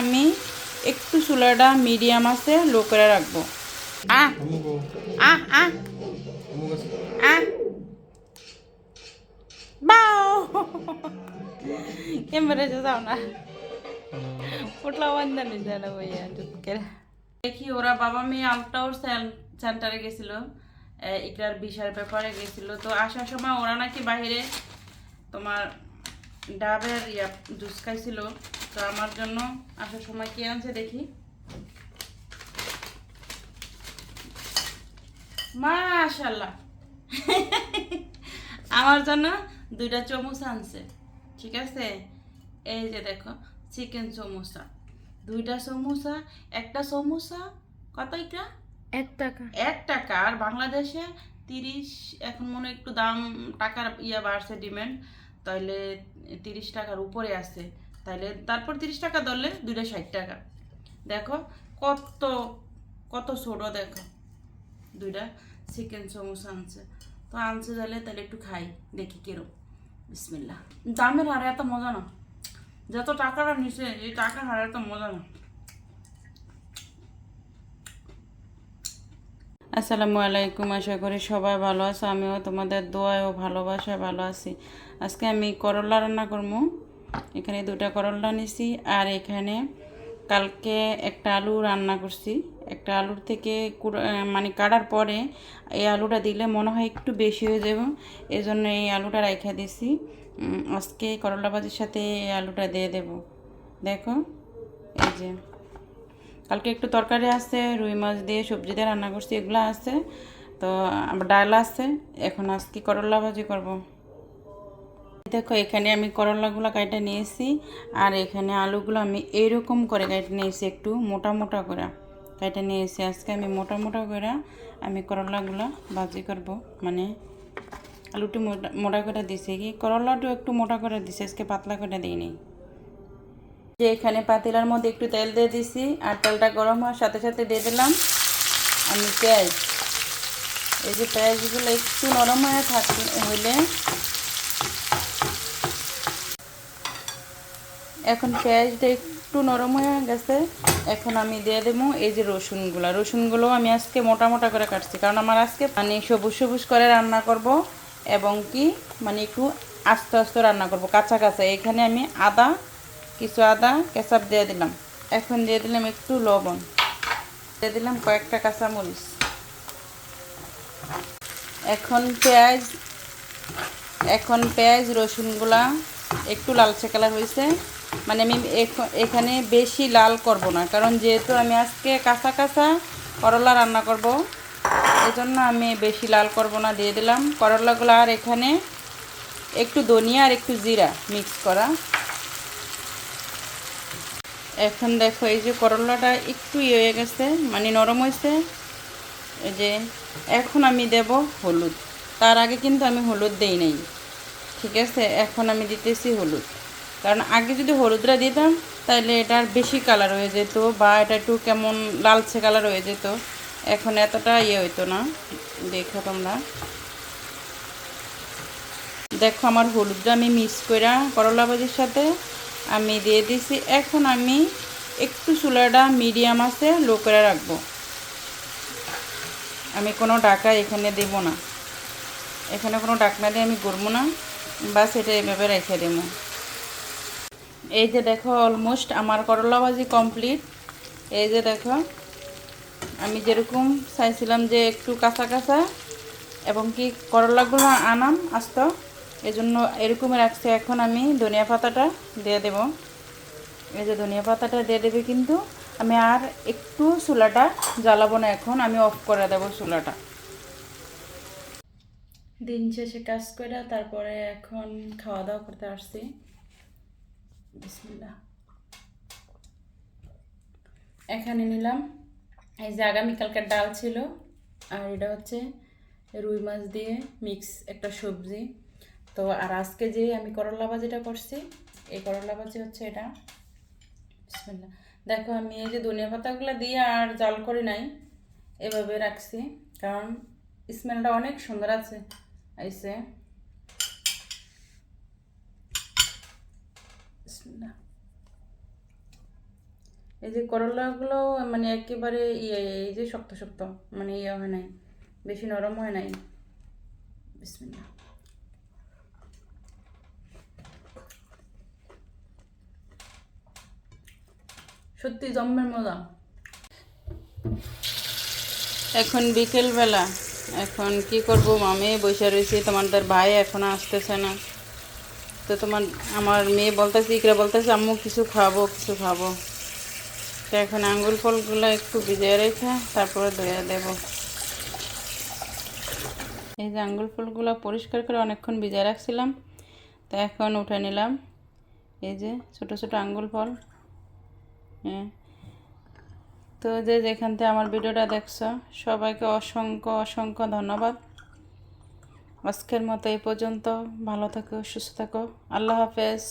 আমি একটু চুলাটা মিডিয়াম আছে, লো করে রাখব। আহ আহ আহ দেখি ওরা বাবা মেয়ে আউটডোর সেন্টারে গেছিল। ইকরার বিশার ব্যাপারে গেছিল। তো আসার সময় ওরা নাকি বাইরে তোমার ডাবের ইয়া জুস খাইছিল। তো আমার জন্য আসার সময় কি আনছে দেখি? মাশাল্লাহ আমার জন্য দুইটা চমুচা আনছে ঠিক আছে? এই যে দেখো চিকেন সমোসা দুইটা সমোসা একটা সমোসা কত এটা? এক টাকা। এক টাকা। আর বাংলাদেশে তিরিশ এখন মনে একটু দাম টাকার ইয়া বাড়ছে ডিমান্ড তাইলে তিরিশ টাকার উপরে আছে। তাইলে তারপর তিরিশ টাকা ধরলে দুইটা ষাট টাকা। দেখো কত কত ছোট দেখো। দুইটা চিকেন সমোসা আনছে। তো আনছে তাহলে তাহলে একটু খাই, দেখি কিরম। বিসমিল্লা দামের হারে এত মজা না। যত টাকাটা নিছে, এই টাকার হারে এত মজা না। আসসালামু আলাইকুম, আশা করি সবাই ভালো আছো। আমিও তোমাদের দোয়ায় ও ভালোবাসায় ভালো আছি। আজকে আমি করলা রান্না করব এখানে দুটা করলা নিছি, আর এখানে কালকে একটা আলু রান্না করছি। একটা আলুর থেকে মানে কাটার পরে এই আলুটা দিলে মনে হয় একটু বেশি হয়ে যাবে এই জন্য এই আলুটা রেখে দিছি। আজকে করলা ভাজির সাথে এই আলুটা দিয়ে দেব। দেখো, এই যে। কালকে একটু তরকারি আছে, রুই মাছ দিয়ে সবজি দিয়ে রান্না করছি, এগুলো আছে। তো ডাল আছে, এখন আজকে করলা ভাজি করব। দেখো, এখানে আমি করলাগুলো কাইটে নিয়েছি, আর এখানে আলুগুলো আমি এরকম করে কাইটে নিয়েছি, একটু মোটা মোটা করে কাইটে নিয়েছি। আজকে আমি মোটা মোটা করে আমি করলাগুলো ভাজি করব মানে আলুটি মোটা মোটা করে দিছে। কি করলাটাও একটু মোটা করে দিছে, আজকে পাতলা করে দিইনি। যে এখানে পাতিলার মধ্যে একটু তেল দিয়ে দিছি, আর তেলটা গরম হওয়ার সাথে সাথে দিয়ে দিলাম আমি পেঁয়াজ। এই যে পেঁয়াজগুলো একটু নরম হয়ে থাকলে হইলে এখন পেঁয়াজটা একটু নরম হয়ে গেছে। এখন আমি দিয়ে দেবো এই যে রসুনগুলো। রসুনগুলো আমি আজকে মোটা মোটা করে কাটছি, কারণ আমার আজকে মানে সবুজ সবুজ করে রান্না করব এবং কি মানে একটু আস্তে আস্তে রান্না করব, কাঁচা কাঁচা। এখানে আমি আদা, কিছু আদা, কেচাপ দিয়ে দিলাম। এখন দিয়ে দিলাম একটু লবণ। দিয়ে দিলাম কয়েকটা কাঁচামরিচ। এখন পেঁয়াজ এখন পেঁয়াজ, রসুনগুলা একটু লালচে কালার হয়েছে। মানে আমি এখানে বেশি লাল করব না, কারণ যেহেতু আমি আজকে কাঁচা কাঁচা করলা রান্না করব, এজন্য আমি বেশি লাল করব না, দিয়ে দিলাম। করলাগুলো আর এখানে একটু ধনিয়া আর একটু জিরা মিক্স করা। এখন দেখো, এই যে করলাটা একটু ইয়ে হয়ে গেছে মানে নরম হয়েছে। এই যে এখন আমি দেব হলুদ। তার আগে কিন্তু আমি হলুদ দেই নাই। ঠিক আছে? এখন আমি দিতেছি হলুদ। কারণ আগে যদি হলুদটা দিতাম তাহলে এটার বেশি কালার হয়ে যেত বা এটা একটু কেমন লালচে কালার হয়ে যেত। এখন এতটা ইয়ে হইতো না। দেখো তোমরা। দেখো আমার হলুদটা আমি মিক্স করে করলা ভাজির সাথে আমি দিয়ে দিছি। এখন আমি একটু চুলাটা মিডিয়াম আছে লো করে রাখব। আমি কোনো ডাকা এখানে দেব না। এখানে কোনো ডাকনা দিয়ে আমি করব না। বাস এটা এভাবে রেখে দেবো। এই যে দেখো অলমোস্ট আমার করলা ভাজি কমপ্লিট এই যে দেখো, আমি যেরকম চাইছিলাম যে একটু কাঁচা কাঁচা, এবং কি করলাগুলো আনাম আস্ত এই জন্য এরকম রাখছি। এখন আমি ধনিয়া পাতাটা দিয়ে দেব। এই যে ধনিয়া পাতাটা দিয়ে দেবে কিন্তু আমি আর একটু চুলাটা জ্বালাবো না এখন, আমি অফ করে দেব চুলাটা। দিন শেষে কাজ করে, তারপরে এখন খাওয়া দাওয়া করতে আসছি। এখানে নিলাম। এই যে আগামীকালকার ডাল ছিল, আর এটা হচ্ছে রুই মাছ দিয়ে মিক্স একটা সবজি। তো আর আজকে যে আমি করলা ভাজিটা করছি, এই করলা ভাজি হচ্ছে এটা। দেখো, আমি এই যে ধনিয়া পাতাগুলো দিয়ে আর জাল করি নাই, এভাবে রাখছি, কারণ স্মেলটা অনেক সুন্দর আছে, আইসে। বিসমিল্লাহ এই যে করলাগুলো মানে একেবারে ইয়ে এই যে শক্ত শক্ত মানে ইয়ে হয় নাই, বেশি নরম হয় নাই। সত্যি জম্মের মজা। এখন বিকেলবেলা, এখন কি করব? মামে বসে রয়েছি, তোমাদের ভাই এখনও আসতেছে না। তো তোমার আমার মেয়ে বলতেছে, ইকরা বলতেছে, আম্মু, কিছু খাব কিছু খাব। তো এখন আঙ্গুল ফলগুলো একটু ভিজিয়ে রেখে তারপরে ধুয়ে দেব। এই যে আঙ্গুল ফলগুলো পরিষ্কার করে অনেকক্ষণ ভিজিয়ে রাখছিলাম, তো এখন উঠে নিলাম। এই যে ছোট ছোট আঙ্গুল ফল। হ্যাঁ। তো যে যেখান থেকে আমার ভিডিওটা দেখছ, সবাইকে অসংখ্য অসংখ্য ধন্যবাদ। আজকের মতো এ পর্যন্ত। ভালো থাকো সুস্থ থাকো। আল্লাহ হাফেজ।